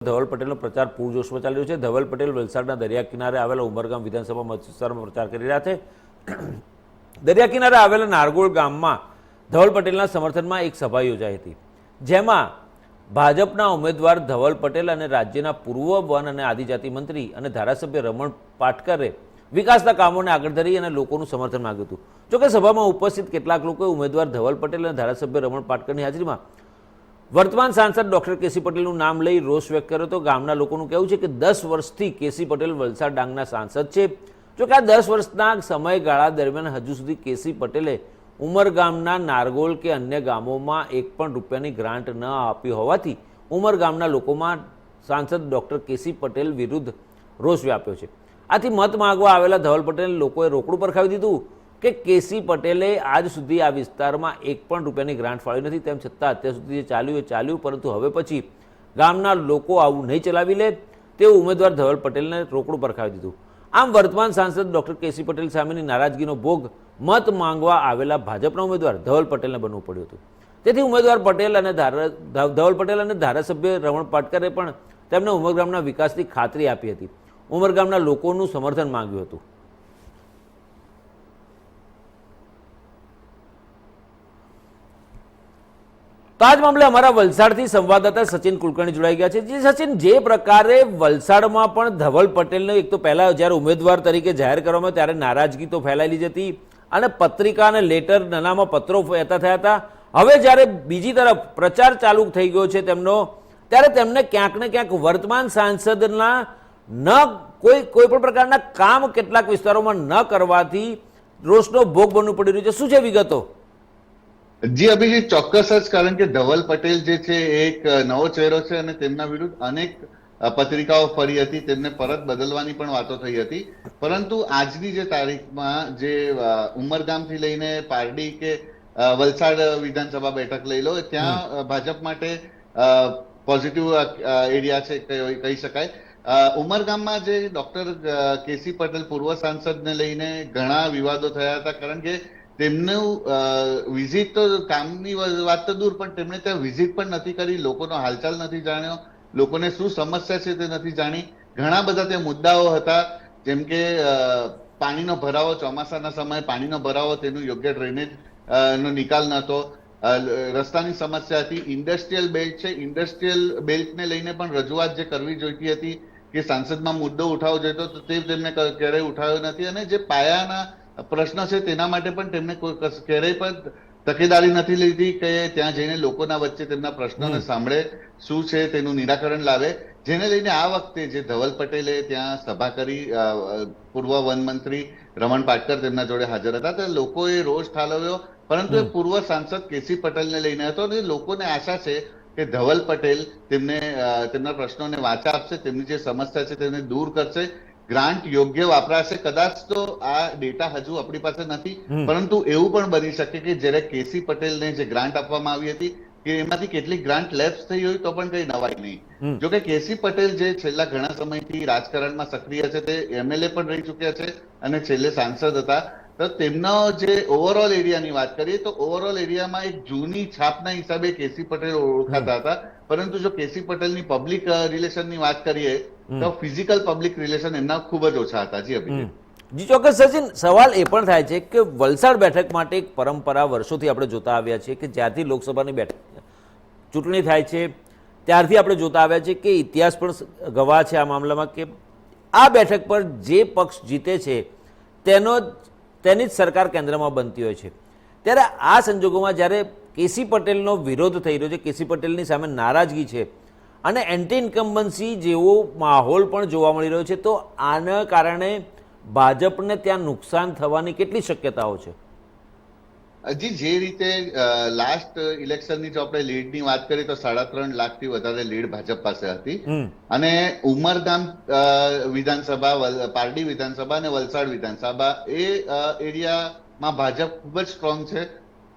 ધવલ પટેલનો પ્રચાર પૂરજોશમાં ચાલી રહ્યો છે. ધવલ પટેલ વલસાડના દરિયા કિનારે આવેલા ઉમરગામ વિધાનસભા મત વિસ્તારમાં પ્રચાર કરી રહ્યા છે. દરિયા કિનારે આવેલા નારગોળ ગામમાં ધવલ પટેલના સમર્થનમાં એક સભા યોજાઈ હતી. જેમાં ભાજપના ઉમેદવાર ધવલ પટેલ અને રાજ્યના પૂર્વ વન અને આદિજાતિ મંત્રી અને ધારાસભ્ય રમણ પાટકરે વિકાસના કામોને આગળ ધરી અને લોકોનું સમર્થન માંગ્યું હતું. જોકે સભામાં ઉપસ્થિત કેટલાક લોકોએ ઉમેદવાર ધવલ પટેલ અને ધારાસભ્ય રમણ પાટકરની હાજરીમાં વર્તમાન સાંસદ ડોક્ટર કેસી પટેલનું નામ લઈ રોષ વ્યક્ત કર્યો તો ગામના લોકોનું કહેવું છે કે દસ વર્ષથી કેસી પટેલ વલસાડ ડાંગના સાંસદ છે. જો કે આ દસ વર્ષના સમયગાળા દરમિયાન હજુ સુધી કેસી પટેલે ઉમરગામના નારગોલ કે અન્ય ગામોમાં એક પણ રૂપિયાની ગ્રાન્ટ ન આપી હોવાથી ઉમરગામના લોકોમાં સાંસદ ડોક્ટર કેસી પટેલ વિરુદ્ધ રોષ વ્યાપ્યો છે. આથી મત માગવા આવેલા ધવલ પટેલ લોકોએ રોકડું પરખાવી દીધું. કે કેસી પટેલે આજ સુધી આ વિસ્તારમાં એક પણ રૂપિયાની ગ્રાન્ટ ફાળવી નથી. તેમ છતાં અત્યાર સુધી જે ચાલ્યું એ ચાલ્યું, પરંતુ હવે પછી ગામના લોકો આવું નહીં ચલાવી લે. તેવું ઉમેદવાર ધવલ પટેલને રોકડું પરખાવી દીધું. આમ વર્તમાન સાંસદ ડોક્ટર કેસી પટેલ સામેની નારાજગીનો ભોગ મત માંગવા આવેલા ભાજપના ઉમેદવાર ધવલ પટેલને બનવું પડ્યું હતું. તેથી ઉમેદવાર પટેલ અને ધવલ પટેલ અને ધારાસભ્ય રમણ પાટકરે પણ તેમને ઉમરગામના વિકાસની ખાતરી આપી હતી. ઉમરગામના લોકોનું સમર્થન માંગ્યું હતું. તો આજ મામલે અમારા વલસાડથી સંવાદદાતા સચિન કુલકર્ણી જોડાઈ ગયા છે. જે સચિન, જે પ્રકારે વલસાડમાં પણ ધવલ પટેલને એક તો પહેલા જ્યારે ઉમેદવાર તરીકે જાહેર કરવામાં ત્યારે નારાજગી તો ફેલાયેલી જ હતી અને પત્રિકા અને લેટર નાનામાં પત્રો વહેતા થયા હતા. હવે જ્યારે બીજી તરફ પ્રચાર ચાલુ થઈ ગયો છે તેમનો, ત્યારે તેમને ક્યાંક ને ક્યાંક વર્તમાન સાંસદના ન કોઈ કોઈ પણ પ્રકારના કામ કેટલાક વિસ્તારોમાં ન કરવાથી રોષનો ભોગ બનવું પડી રહ્યું છે. શું છે વિગતો? જી અભિજીત ચોક્કસ જ કારણ કે ધવલ પટેલ જે છે એક નવો ચહેરો છે અને તેમના વિરુદ્ધ અનેક પત્રિકાઓ ફરી હતી તેમને પરત બદલવાની પણ વાતો થઈ હતી. પરંતુ આજની જે તારીખમાં જે ઉમરગામથી લઈને પારડી કે વલસાડ વિધાનસભા બેઠક લઈ લો ત્યાં ભાજપ માટે પોઝિટિવ એરિયા છે કહી કહી શકાય. ઉમરગામમાં જે ડોક્ટર કેસી પટેલ પૂર્વ સાંસદને લઈને ઘણા વિવાદો થયા હતા કારણ કે તેમનું વિઝિટ તો કામની વાત તો દૂર, પણ તેમણે ત્યાં વિઝિટ પણ નથી કરી, લોકોનો હાલચાલ નથી જાણ્યો, લોકોને શું સમસ્યા છે તે નથી જાણી. ઘણા બધા તે મુદ્દાઓ હતા, જેમ કે પાણીનો ભરાવો, ચોમાસાના સમયે પાણીનો ભરાવો, તેનું યોગ્ય ડ્રેનેજ નો નિકાલ નહોતો રસ્તાની સમસ્યા હતી. ઇન્ડસ્ટ્રીયલ બેલ્ટ છે ઇન્ડસ્ટ્રીયલ બેલ્ટને લઈને પણ રજૂઆત જે કરવી જોઈતી હતી, કે સાંસદમાં મુદ્દો ઉઠાવવો જોઈતો તો તે તેમને ક્યારેય ઉઠાવ્યો નથી. અને જે પાયાના પ્રશ્ન છે તેના માટે પણ તેમને કોઈ ક્યારેય પણ તકેદારી નથી લીધી કે ત્યાં જઈને લોકોના વચ્ચે તેમના પ્રશ્નોને સાંભળે શું છે તેનું નિરાકરણ લાવે. જેને લઈને આ વખતે જે ધવલ પટેલે ત્યાં સભા કરી પૂર્વ વન મંત્રી રમણ પાટકર તેમના જોડે હાજર હતા તો લોકોએ રોષ ઠાલવ્યો પરંતુ એ પૂર્વ સાંસદ કેસી પટેલને લઈને હતો અને લોકોને આશા છે કે ધવલ પટેલ તેમને તેમના પ્રશ્નોને વાચા આપશે તેમની જે સમસ્યા છે તેને દૂર કરશે. ગ્રાન્ટ યોગ્ય વાપરાશે કદાચ તો આ ડેટા હજુ આપણી પાસે નથી. પરંતુ એવું પણ બની શકે કે જ્યારે કેસી પટેલને જે ગ્રાન્ટ આપવામાં આવી હતી કે એમાંથી કેટલીક ગ્રાન્ટ લેપ્સ થઈ હોય તો પણ કઈ નવાઈ. નહીં. જો કે કેસી પટેલ જે છેલ્લા ઘણા સમયથી રાજકારણમાં સક્રિય છે તે એમએલએ પણ રહી ચૂક્યા છે અને છેલ્લે સાંસદ હતા. તો તેમનો જે ઓવરઓલ એરિયાની વાત કરીએ તો ઓવરઓલ એરિયામાં એક જૂની છાપના હિસાબે કેસી પટેલ ઓળખાતા હતા. પરંતુ જો કેસી પટેલની પબ્લિક રિલેશનની વાત કરીએ તો ફિઝિકલ પબ્લિક રિલેશન એમના ખૂબ જ ઓછા હતા. જી અભિજીત. જી ચોક્કસ સચિન સવાલ એ પણ થાય છે કે વલસાડ બેઠક માટે એક પરંપરા વર્ષોથી આપણે જોતા આવ્યા છીએ કે જ્યારથી લોકસભાની બેઠક ચૂંટણી થાય છે ત્યારથી આપણે જોતા આવ્યા છીએ કે ઇતિહાસ પણ ગવાહ છે આ મામલામાં કે આ બેઠક પર જે પક્ષ જીતે છે તેનો તેની જ સરકાર કેન્દ્રમાં બનતી હોય છે. ત્યારે આ સંજોગોમાં જ્યારે કેસી પટેલનો વિરોધ થઈ રહ્યો છે કેસી પટેલની સામે નારાજગી છે અને એન્ટી ઇન્કમ્બન્સી જેવો માહોલ પણ જોવા મળી રહ્યો છે, તો આના કારણે ભાજપને ત્યાં નુકસાન થવાની કેટલી શક્યતાઓ છે? હજી જે રીતે લાસ્ટ ઇલેક્શનની જો આપણે લીડની વાત કરીએ તો સાડા ત્રણ લાખથી વધારે લીડ ભાજપ પાસે હતી. અને ઉમરગામ વિધાનસભા પારડી વિધાનસભા અને વલસાડ વિધાનસભા એ એરિયામાં ભાજપ ખૂબ જ સ્ટ્રોંગ છે.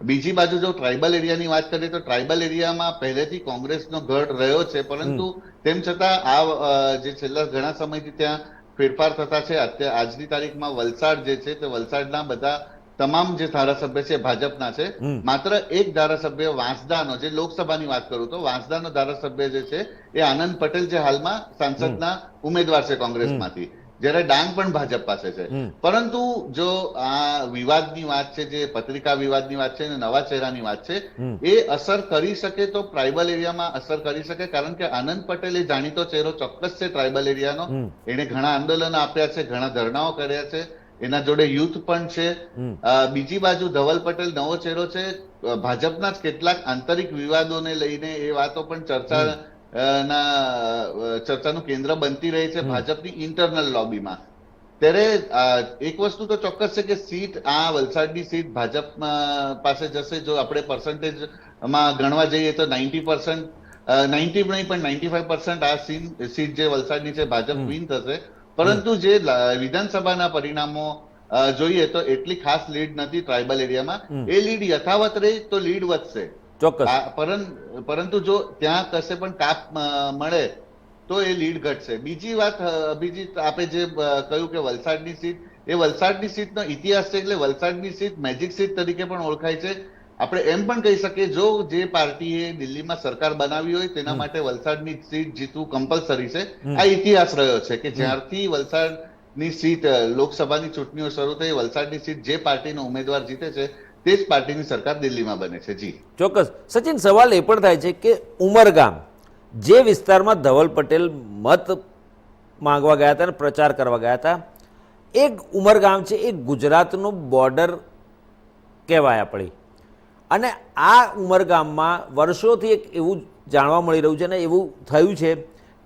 બીજી બાજુ જો ટ્રાઇબલ એરિયાની વાત કરીએ તો ટ્રાઇબલ એરિયામાં પહેલેથી કોંગ્રેસનો ગઢ રહ્યો છે પરંતુ તેમ છતાં આ જે છેલ્લા ઘણા સમયથી ત્યાં ફેરફાર થતા છે. આજની તારીખમાં વલસાડ જે છે તે વલસાડના બધા તમામ જે ધારાસભ્ય છે ભાજપના છે માત્ર એક ધારાસભ્ય વાંસદાનો જે લોકસભાની વાત કરું તો વાંસદાનો ધારાસભ્ય જે છે એ આનંદ પટેલ જે હાલમાં સાંસદના ઉમેદવાર છે કોંગ્રેસમાંથી. જ્યારે ડાંગ પણ ભાજપ પાસે છે. પરંતુ જો આ વિવાદની વાત છે જે પત્રિકા વિવાદની વાત છે અને નવા ચહેરાની વાત છે એ અસર કરી શકે તો ટ્રાઇબલ એરિયામાં અસર કરી શકે કારણ કે આનંદ પટેલ એ જાણીતો ચહેરો ચોક્કસ છે ટ્રાઇબલ એરિયાનો. એણે એને ઘણા આંદોલન આપ્યા છે ઘણા ધરણાઓ કર્યા છે. એના જોડે યુથ પણ છે. બીજી બાજુ ધવલ પટેલ નવો ચહેરો છે. ભાજપના જ કેટલાક આંતરિક વિવાદોને લઈને એ વાતો પણ ચર્ચા ના ચર્ચાનું કેન્દ્ર બનતી રહી છે ભાજપની ઇન્ટરનલ લોબીમાં. ત્યારે એક વસ્તુ તો ચોક્કસ છે કે સીટ આ વલસાડની સીટ ભાજપ પાસે જશે. જો આપણે પર્સન્ટેજમાં ગણવા જઈએ તો નાઇન્ટી પર્સન્ટ નાઇન્ટી નહીં પણ નાઇન્ટી ફાઈવ પર્સન્ટ આ સીટ જે વલસાડની છે ભાજપ વિન થશે. પરંતુ જે વિધાનસભાના પરિણામો જોઈએ તો એટલી ખાસ લીડ નથી ટ્રાઇબલ એરિયામાં. એ લીડ યથાવત રહી તો લીડ વધશે. ચોક્કસ. પરંતુ જો ત્યાં કશે પણ કાપ મળે તો એ લીડ ઘટશે. બીજી વાત બીજી આપે જે કહ્યું કે વલસાડની સીટ એ વલસાડની સીટનો ઇતિહાસ છે એટલે વલસાડની સીટ મેજિક સીટ તરીકે પણ ઓળખાય છે. આપણે એમ પણ કહી શકીએ જો જે પાર્ટીએ દિલ્હીમાં સરકાર બનાવી હોય તેના માટે વલસાડની સીટ જીતવું કમ્પલસરી છે. આ ઇતિહાસ રહ્યો છે કે જ્યારથી વલસાડની સીટ લોકસભાની ચૂંટણીઓ શરૂ થઈ વલસાડની સીટ જે પાર્ટીનો ઉમેદવાર જીતે છે તે જ પાર્ટીની સરકાર દિલ્હીમાં બને છે. જી. ચોક્કસ. સચિન સવાલ એ પણ થાય છે કે ઉમરગામ જે વિસ્તારમાં ધવલ પટેલ મત માંગવા ગયા હતા અને પ્રચાર કરવા ગયા હતા એક ઉમરગામ છે એ ગુજરાતનું બોર્ડર કહેવાય આપણી અને આ ઉમરગામમાં વર્ષોથી એક એવું જાણવા મળી રહ્યું છે અને એવું થયું છે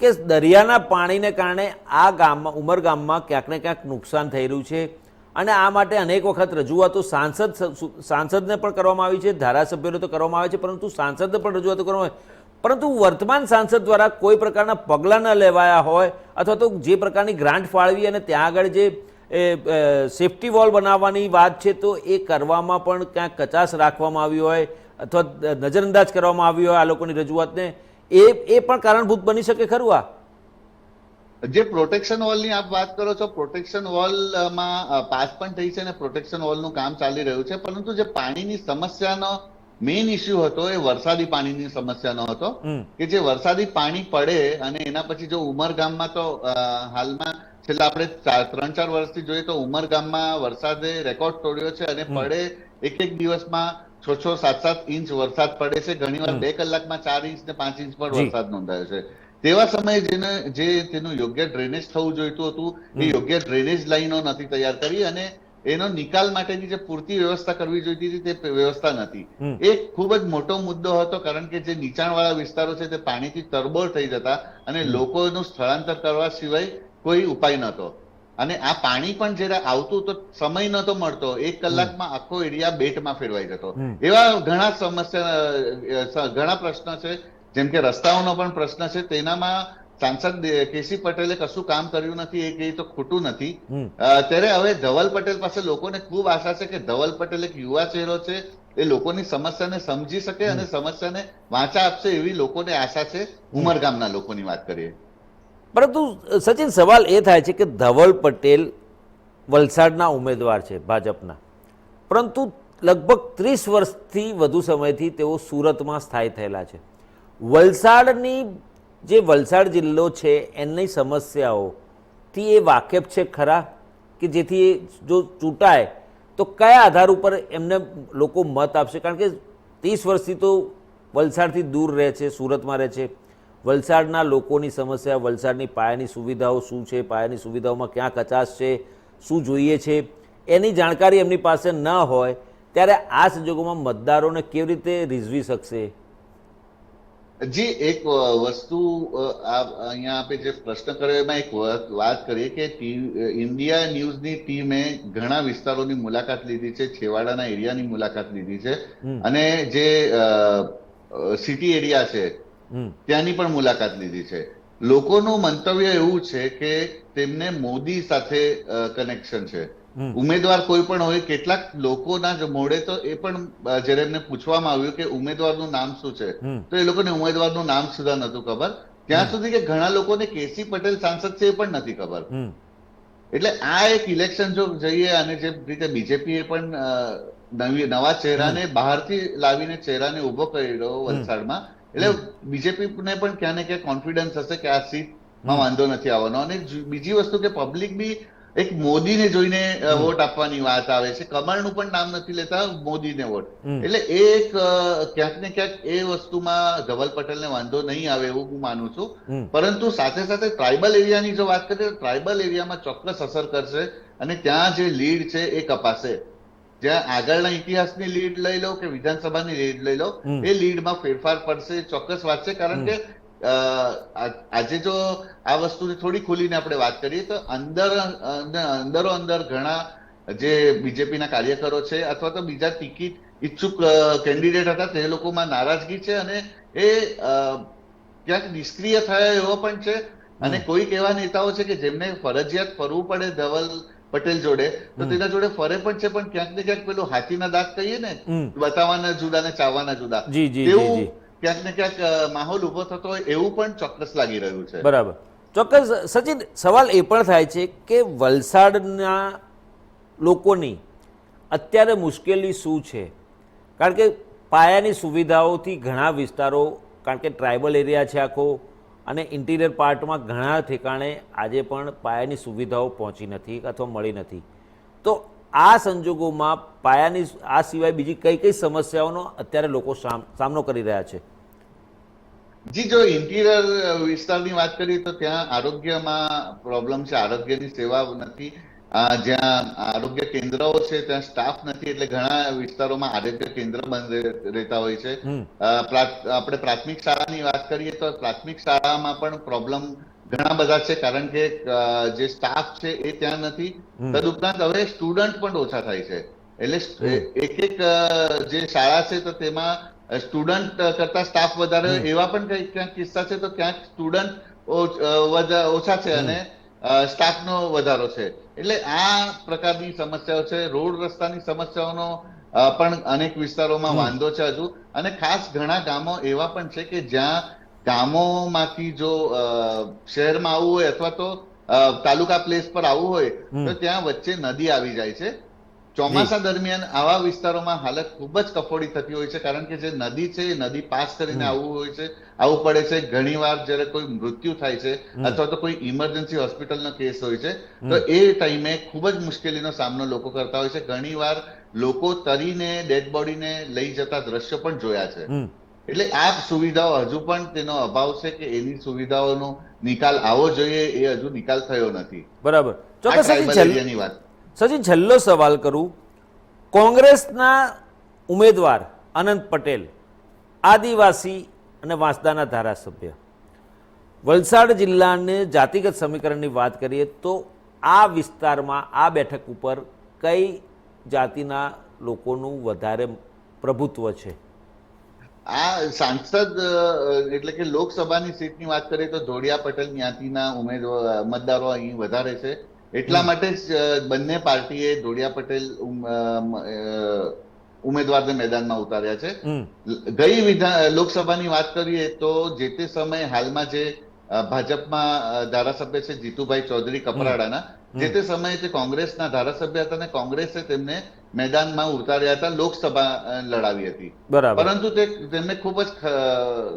કે દરિયાના પાણીને કારણે આ ગામમાં, ઉમરગામમાં ક્યાંક ને ક્યાંક નુકસાન થઈ રહ્યું છે. અને આ માટે અનેક વખત રજૂઆતો સાંસદ સાંસદને પણ કરવામાં આવી છે, ધારાસભ્યોને તો કરવામાં આવે છે, પરંતુ સાંસદને પણ રજૂઆતો કરવામાં આવે પરંતુ વર્તમાન સાંસદ દ્વારા કોઈ પ્રકારના પગલાં ન લેવાયા હોય અથવા તો જે પ્રકારની ગ્રાન્ટ ફાળવી અને ત્યાં આગળ જે સેફટી વોલ બનાવવાની વાત છે તો એ કરવામાં પણ ક્યાંક કચાશ રાખવામાં આવી હોય અથવા નજરઅંદાજ કરવામાં આવી હોય આ લોકોની રજૂઆતને એ એ પણ કારણભૂત બની શકે ખરું આ? જે પ્રોટેક્શન વોલની આપ વાત કરો છો પ્રોટેક્શન વોલમાં પાસ પણ થઈ છે અને પ્રોટેક્શન વોલનું કામ ચાલી રહ્યું છે પરંતુ જે પાણીની સમસ્યાનો મેઇન ઇસ્યુ હતો એ વરસાદી પાણીની સમસ્યાનો હતો કે જે વરસાદી પાણી પડે અને એના પછી જો ઉમરગામમાં તો હાલમાં છેલ્લા આપણે ત્રણ ચાર વર્ષથી જોઈએ તો ઉમરગામમાં વરસાદે રેકોર્ડ તોડ્યો છે અને પડે એક એક દિવસમાં છ છ સાત સાત ઇંચ વરસાદ પડે છે. ઘણીવાર બે કલાકમાં ચાર ઇંચ ને પાંચ ઇંચ પણ વરસાદ નોંધાયો છે. તેવા સમયે જેને જે તેનું યોગ્ય ડ્રેનેજ થવું જોઈતું હતું એ યોગ્ય ડ્રેનેજ લાઈનો નથી તૈયાર કરી અને એનો નિકાલ માટેની જે પૂરતી વ્યવસ્થા કરવી જોઈતી હતી તે વ્યવસ્થા નથી. એ ખૂબ જ મોટો મુદ્દો હતો કારણ કે જે નીચાણવાળા વિસ્તારો છે તે પાણીથી તરબોળ થઈ જતા અને લોકોનું સ્થળાંતર કરવા સિવાય કોઈ ઉપાય નહોતો. અને આ પાણી પણ જ્યારે આવતું તો સમય નતો મળતો. એક કલાકમાં આખો એરિયા બેટમાં ફેરવાઈ જતો. એવા ઘણા સમસ્યા ઘણા પ્રશ્ન છે. જેમ કે રસ્તાઓનો પણ પ્રશ્ન છે. તેનામાં સાંસદ કેસી પટેલે કશું કામ કર્યું નથી એ કહી તો ખોટું નથી. ત્યારે હવે ધવલ પટેલ પાસે લોકોને ખૂબ આશા છે કે ધવલ પટેલ એક યુવા ચહેરો છે. એ લોકોની સમસ્યાને સમજી શકે અને સમસ્યાને વાંચા આપશે એવી લોકોને આશા છે. ઉમરગામના લોકોની વાત કરીએ. પરંતુ સચિન સવાલ એ થાય છે કે ધવલ પટેલ વલસાડના ઉમેદવાર છે ભાજપના. પરંતુ લગભગ ત્રીસ વર્ષથી વધુ સમયથી તેઓ સુરતમાં સ્થાયી થયેલા છે. વલસાડની જે વલસાડ જિલ્લો છે એની સમસ્યાઓથી એ વાકેફ છે ખરા? કે જેથી એ જો ચૂંટાય, તો કયા આધાર ઉપર એમને લોકો મત આપશે? કારણ કે ત્રીસ વર્ષથી તો વલસાડથી દૂર રહે છે, સુરતમાં રહે છે. વલસાડના લોકોની સમસ્યા વલસાડની પાયાની સુવિધાઓ શું છે પાયાની સુવિધાઓમાં ક્યાં કચાશ છે શું જોઈએ છે એની જાણકારી એમની પાસે ન હોય ત્યારે આ સંજોગોમાં મતદારોને કેવી રીતે રીઝવી શકશે? જી એક વસ્તુ અહીંયા આપે જે પ્રશ્ન કર્યો એમાં એક વાત કરીએ કે ઇન્ડિયા ન્યૂઝની ટીમે ઘણા વિસ્તારોની મુલાકાત લીધી છે છેવાડાના એરિયાની મુલાકાત લીધી છે. અને જે સિટી એરિયા છે ત્યાંની પણ મુલાકાત લીધી છે. લોકોનું મંતવ્ય એવું છે કે તેમને મોદી સાથે કનેક્શન છે. ઉમેદવાર કોઈ પણ હોય કેટલાક લોકોના જ મોડે તો એ પણ જ્યારે એમને પૂછવામાં આવ્યું કે ઉમેદવારનું નામ શું છે તો એ લોકોને ઉમેદવારનું નામ સુધા નતું ખબર. ત્યાં સુધી કે ઘણા લોકોને કેસી પટેલ સાંસદ છે એ પણ નથી ખબર. એટલે આ એક ઇલેક્શન જો જઈએ અને જે રીતે બીજેપીએ પણ નવી નવા ચહેરાને બહારથી લાવીને ચહેરાને ઊભો કર્યો વલસાડમાં એટલે બીજેપીને પણ ક્યાં ને ક્યાં કોન્ફિડન્સ હશે કે આ સીટમાં વાંધો નથી આવવાનો. અને બીજી વસ્તુ કે પબ્લિક બી એક મોદીને જોઈને વોટ આપવાની વાત આવે છે. કમળનું પણ નામ નથી લેતા મોદીને વોટ. એટલે એ એક ક્યાંક ને ક્યાંક એ વસ્તુમાં ધવલ પટેલને વાંધો નહીં આવે એવું હું માનું છું. પરંતુ સાથે સાથે ટ્રાઇબલ એરિયાની જો વાત કરીએ તો ટ્રાઇબલ એરિયામાં ચોક્કસ અસર કરશે અને ત્યાં જે લીડ છે એ કપાશે. જ્યાં આગળના ઇતિહાસની લીડ લઈ લો કે વિધાનસભાની લીડ લઈ લો એ લીડમાં ફેરફાર પડશે ચોક્કસ વાત છે કારણ કે આજે જો આ વસ્તુની થોડી ખુલીને આપણે વાત કરીએ તો અંદર અંદરો અંદર ઘણા જે બીજેપીના કાર્યકરો છે અથવા તો બીજા ટિકિટ ઈચ્છુક કેન્ડિડેટ હતા તે લોકોમાં નારાજગી છે અને એ ક્યાંક નિષ્ક્રિય થયા એવો પણ છે. અને કોઈક એવા નેતાઓ છે કે જેમને ફરજિયાત ફરવું પડે ધવલ પટેલ જોડે તો તેના જોડે ફરે પણ છે પણ ક્યાંક ને ક્યાંક પેલું હાથીના દાંત કહીએ ને બતાવવાના જુદા ને ચાવવાના જુદા. તેવું ક્યાંક ને ક્યાંક માહોલ ઊભો થતો હોય એવું પણ ચોક્કસ લાગી રહ્યું છે. બરાબર. ચોક્કસ સચિન સવાલ એ પણ થાય છે કે વલસાડના લોકોની અત્યારે મુશ્કેલી શું છે? કારણ કે પાયાની સુવિધાઓથી ઘણા વિસ્તારો કારણ કે ટ્રાઇબલ એરિયા છે આખો અને ઇન્ટિરિયર પાર્ટમાં ઘણા ઠેકાણે આજે પણ પાયાની સુવિધાઓ પહોંચી નથી અથવા મળી નથી. તો આ સંજોગોમાં પાયાની આ સિવાય બીજી કઈ કઈ સમસ્યાઓનો અત્યારે લોકો સામ- સામનો કરી રહ્યા છે? જી, જો ઇન્ટિરિયર વિસ્તારની વાત કરીએ તો ત્યાં આરોગ્યમાં પ્રોબ્લેમ છે, આરોગ્યની સેવા નથી. જ્યાં આરોગ્ય કેન્દ્રો છે ત્યાં સ્ટાફ નથી એટલે ઘણા વિસ્તારોમાં આરોગ્ય કેન્દ્ર બંધ રહે- રહેતા હોય છે. આપણે પ્રાથમિક શાળાની વાત કરીએ તો પ્રાથમિક શાળામાં પણ પ્રોબ્લેમ ઘણા બધા છે કારણ કે જે સ્ટાફ છે એ ત્યાં નથી. તદુપરાંત હવે સ્ટુડન્ટ પણ ઓછા થાય છે. એટલે એક એક જે શાળા છે તો તેમાં સ્ટુડન્ટ કરતા સ્ટાફ વધારે એવા પણ કઈ ક્યાંક કિસ્સા છે તો ક્યાંક સ્ટુડન્ટ ઓછા છે અને સ્ટાફનો વધારો છે. એટલે આ પ્રકારની સમસ્યાઓ છે રોડ રસ્તાની સમસ્યાઓનો પણ અનેક વિસ્તારોમાં વાંધો છે હજુ. અને ખાસ ઘણા ગામો એવા પણ છે કે જ્યાં ગામોમાંથી જો શહેરમાં આવવું હોય અથવા તો તાલુકા પ્લેસ પર આવવું હોય તો ત્યાં વચ્ચે નદી આવી જાય છે. ચોમાસા દરમિયાન આવા વિસ્તારોમાં હાલત ખૂબ જ કફોડી થતી હોય છે કારણ કે જે નદી છે એ નદી પાસ કરીને આવવું હોય છે આવવું પડે છે ઘણીવાર જ્યારે કોઈ મૃત્યુ થાય છે અથવા તો કોઈ ઇમરજન્સી હોસ્પિટલનો કેસ હોય છે તો એ ટાઈમે ખૂબ જ મુશ્કેલીનો સામનો લોકો કરતા હોય છે. ઘણીવાર લોકો તરીને ડેડ બોડીને લઈ જતા દ્રશ્યો પણ જોયા છે. એટલે આ સુવિધાઓ હજુ પણ તેનો અભાવ છે કે એની સુવિધાઓનો નિકાલ આવો જોઈએ એ હજુ નિકાલ થયો નથી. બરાબર. ચોક્કસ વાત. સચિન, છેલ્લો સવાલ કરું. કોંગ્રેસના ઉમેદવાર અનંત પટેલ, આદિવાસી અને વાંસદાના ધારાસભ્ય. વલસાડ જિલ્લાને જાતિગત સમીકરણની વાત કરીએ તો આ વિસ્તારમાં, આ બેઠક ઉપર કઈ જાતિના લોકોનું વધારે પ્રભુત્વ છે? આ સાંસદ એટલે કે લોકસભાની સીટની વાત કરીએ તો ધોળિયા પટેલ જ્ઞાતિના ઉમેદવાર મતદારો અહીં વધારે છે. એટલા માટે જ બંને પાર્ટીએ ધોળિયા પટેલ ઉમેદવારને મેદાનમાં ઉતાર્યા છે. ગઈ વિધાન લોકસભાની વાત કરીએ તો જે તે સમયે હાલમાં જે ભાજપમાં ધારાસભ્ય છે જીતુભાઈ ચૌધરી કપરાડાના જે તે સમયે તે કોંગ્રેસના ધારાસભ્ય હતા અને કોંગ્રેસે તેમને મેદાનમાં ઉતાર્યા હતા લોકસભા લડાવી હતી. પરંતુ તે તેમને ખૂબ જ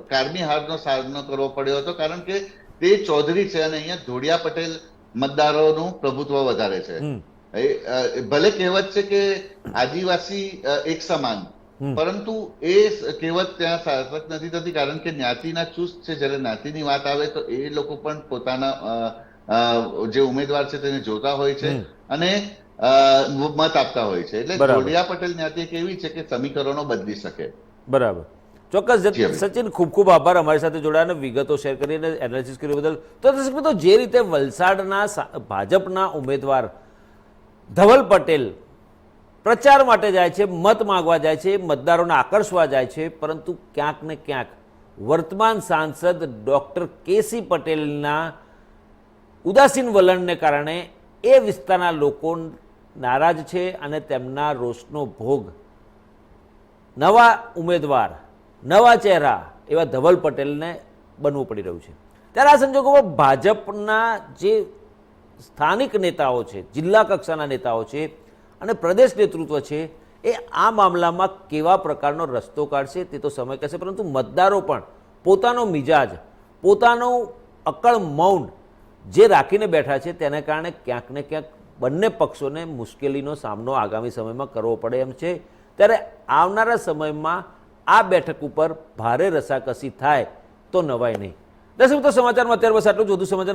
કારમી હારનો સામનો કરવો પડ્યો હતો કારણ કે તે ચૌધરી છે અને અહીંયા ધોળિયા પટેલ મતદારોનું પ્રભુત્વ વધારે છે. ભલે કહેવત છે કે આદિવાસી એક સમાન. પરંતુ એ કહેવત ત્યાં સાર્થક નથી થતી કારણ કે જ્ઞાતિના ચુસ્ત છે. જ્યારે જ્ઞાતિની વાત આવે તો એ લોકો પણ પોતાના જે ઉમેદવાર છે તેને જોતા હોય છે અને મત આપતા હોય છે. એટલે જોડિયા પટેલ જ્ઞાતિ એક એવી છે કે સમીકરણો બદલી શકે. બરાબર. ચોક્કસ સચિન ખૂબ ખૂબ આભાર અમારી સાથે જોડાયા વિગતો શેર કરીને એનાલિસિસ કર્યું બદલ. તો દર્શક મિત્રો જે રીતે વલસાડના ભાજપના ઉમેદવાર ધવલ પટેલ પ્રચાર માટે જાય છે મત માગવા જાય છે મતદારોને આકર્ષવા જાય છે પરંતુ ક્યાંક ને ક્યાંક વર્તમાન સાંસદ ડૉક્ટર કેસી પટેલના ઉદાસીન વલણને કારણે એ વિસ્તારના લોકો નારાજ છે અને તેમના રોષનો ભોગ નવા ઉમેદવાર નવા ચહેરા એવા ધવલ પટેલને બનવું પડી રહ્યું છે. ત્યારે આ સંજોગોમાં ભાજપના જે સ્થાનિક નેતાઓ છે, જિલ્લા કક્ષાના નેતાઓ છે અને પ્રદેશ નેતૃત્વ છે, એ આ મામલામાં કેવા પ્રકારનો રસ્તો કાઢશે તે તો સમય કહેશે, પરંતુ મતદારો પણ પોતાનો મિજાજ, પોતાનું અકળ મૌન જે રાખીને બેઠા છે, તેને કારણે ક્યાંક ને ક્યાંક બંને પક્ષોને મુશ્કેલીનો સામનો આગામી સમયમાં કરવો પડે એમ છે. ત્યારે આવનારા સમયમાં આ બેઠક ઉપર ભારે રસાકસી થાય તો નવાય નહીં. દસ તો સમાચારમાં અત્યારે બસ આટલું જ. વધુ સમાચાર